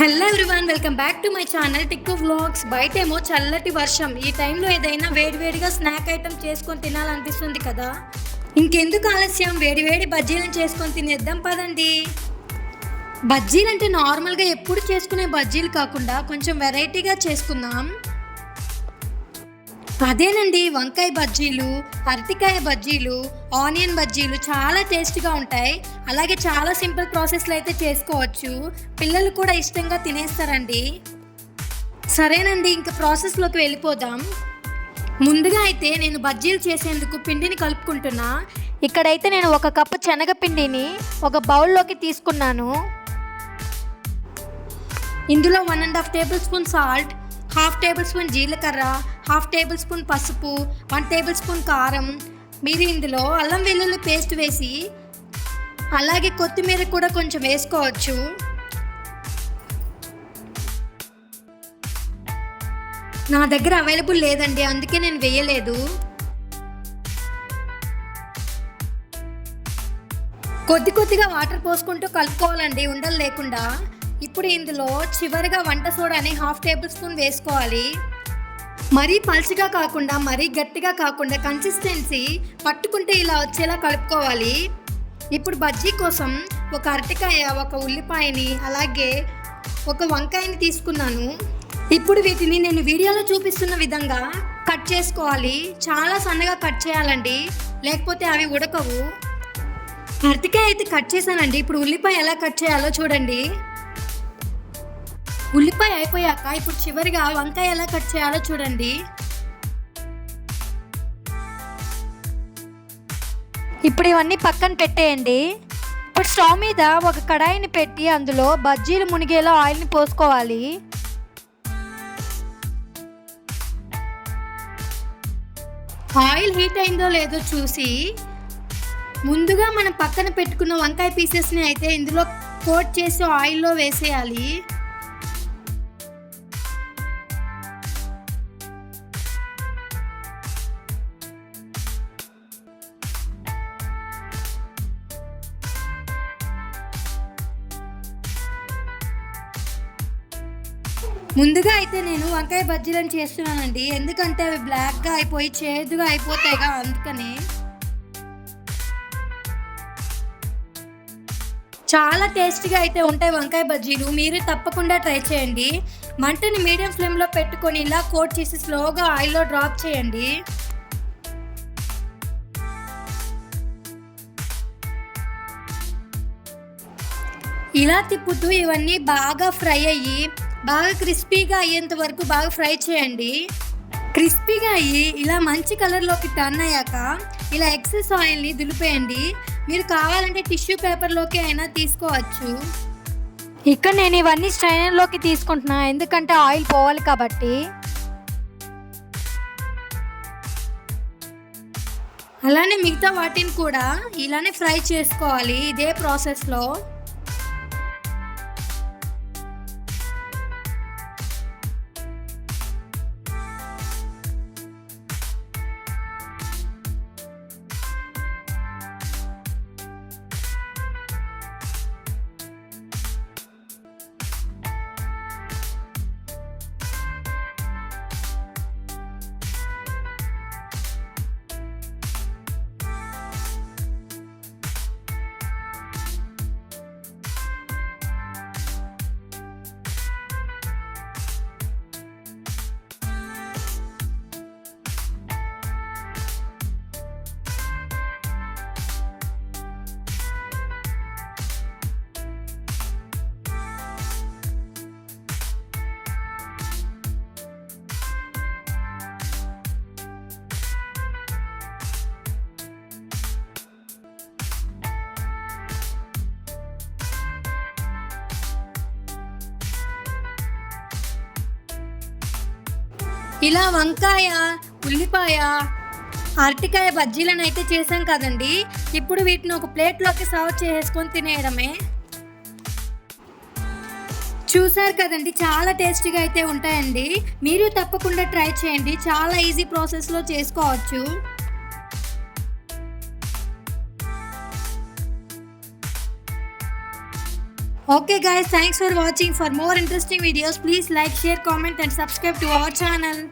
Hello everyone welcome back to my channel Tikku vlogs. బయటేమో చల్లటి వర్షం. ఈ టైంలో ఏదైనా వేడివేడిగా స్నాక్ ఐటమ్ చేసుకొని తినాలనిపిస్తుంది కదా? ఇంకెందుకు ఆలస్యం? వేడివేడి బజ్జీలను చేసుకొని తినేద్దాం పదండి. బజ్జీలు అంటే నార్మల్గా ఎప్పుడు చేసుకునే బజ్జీలు కాకుండా కొంచెం వెరైటీగా చేసుకుందాం. అదేనండి వంకాయ బజ్జీలు అరటికాయ బజ్జీలు ఆనియన్ బజ్జీలు చాలా టేస్ట్గా ఉంటాయి. అలాగే చాలా సింపుల్ ప్రాసెస్లో అయితే చేసుకోవచ్చు. పిల్లలు కూడా ఇష్టంగా తినేస్తారండి. సరేనండి ఇంకా ప్రాసెస్లోకి వెళ్ళిపోదాం. ముందుగా అయితే నేను బజ్జీలు చేసేందుకు పిండిని కలుపుకుంటున్నా. ఇక్కడైతే నేను ఒక కప్పు శనగపిండిని ఒక బౌల్లోకి తీసుకున్నాను. ఇందులో one and half table spoon salt half table spoon జీలకర్ర హాఫ్ టేబుల్ స్పూన్ పసుపు వన్ టేబుల్ స్పూన్ కారం. మీరు ఇందులో అల్లం వెల్లుల్లి పేస్ట్ వేసి అలాగే కొత్తిమీర కూడా కొంచెం వేసుకోవచ్చు. నా దగ్గర అవైలబుల్ లేదండి అందుకే నేను వేయలేదు. కొద్ది కొద్దిగా వాటర్ పోసుకుంటూ కలుపుకోవాలండి ఉండలు లేకుండా. ఇప్పుడు ఇందులో చివరిగా వంట సోడాని హాఫ్ టేబుల్ స్పూన్ వేసుకోవాలి. మరీ పల్చగా కాకుండా మరీ గట్టిగా కాకుండా కన్సిస్టెన్సీ పట్టుకుంటే ఇలా వచ్చేలా కలుపుకోవాలి. ఇప్పుడు బజ్జీ కోసం ఒక అరటికాయ ఒక ఉల్లిపాయని అలాగే ఒక వంకాయని తీసుకున్నాను. ఇప్పుడు వీటిని నేను వీడియోలో చూపిస్తున్న విధంగా కట్ చేసుకోవాలి. చాలా సన్నగా కట్ చేయాలండి. లేకపోతే అవి ఉడకవు. అరటికాయ అయితే కట్ చేశానండి. ఇప్పుడు ఉల్లిపాయ ఎలా కట్ చేయాలో చూడండి. ఉల్లిపాయ అయిపోయాక ఇప్పుడు చివరిగా వంకాయ ఎలా కట్ చేయాలో చూడండి. ఇప్పుడు ఇవన్నీ పక్కన పెట్టేయండి. ఇప్పుడు స్టవ్ మీద ఒక కడాయిని పెట్టి అందులో బజ్జీలు మునిగేలా ఆయిల్ని పోసుకోవాలి. ఆయిల్ హీట్ అయిందో లేదో చూసి ముందుగా మనం పక్కన పెట్టుకున్న వంకాయ పీసెస్ని అయితే ఇందులో కోట్ చేసి ఆయిల్లో వేసేయాలి. ముందుగా అయితే నేను వంకాయ బజ్జీలను చేస్తున్నానండి. ఎందుకంటే అవి బ్లాక్గా అయిపోయి చేదుగా అయిపోతాయిగా అందుకని. చాలా టేస్టీగా అయితే ఉంటాయి వంకాయ బజ్జీలు. మీరు తప్పకుండా ట్రై చేయండి. మంటని మీడియం ఫ్లేమ్లో పెట్టుకొని ఇలా కోట్ చేసి స్లోగా ఆయిల్లో డ్రాప్ చేయండి. ఇలా తిప్పుతూ ఇవన్నీ బాగా ఫ్రై అయ్యి బాగా క్రిస్పీగా అయ్యేంత వరకు బాగా ఫ్రై చేయండి. క్రిస్పీగా అయ్యి ఇలా మంచి కలర్లోకి టర్న్ అయ్యాక ఇలా ఎక్సెస్ ఆయిల్ని దులిపేయండి. మీరు కావాలంటే టిష్యూ పేపర్లోకి అయినా తీసుకోవచ్చు. ఇక్కడ నేను ఇవన్నీ స్ట్రైనర్లోకి తీసుకుంటున్నా ఎందుకంటే ఆయిల్ పోవాలి కాబట్టి. అలానే మిగతా వాటిని కూడా ఇలానే ఫ్రై చేసుకోవాలి ఇదే ప్రాసెస్లో. ఇలా వంకాయ ఉల్లిపాయ అరటికాయ బజ్జీలను అయితే చేసాం కదండి. ఇప్పుడు వీటిని ఒక ప్లేట్లోకి సర్వ్ చేసుకొని తినేయడమే. చూసారు కదండి చాలా టేస్టీగా అయితే ఉంటాయండి. మీరు తప్పకుండా ట్రై చేయండి. చాలా ఈజీ ప్రాసెస్లో చేసుకోవచ్చు. Okay guys, thanks for watching. For more interesting videos, please like, share, comment and subscribe to our channel.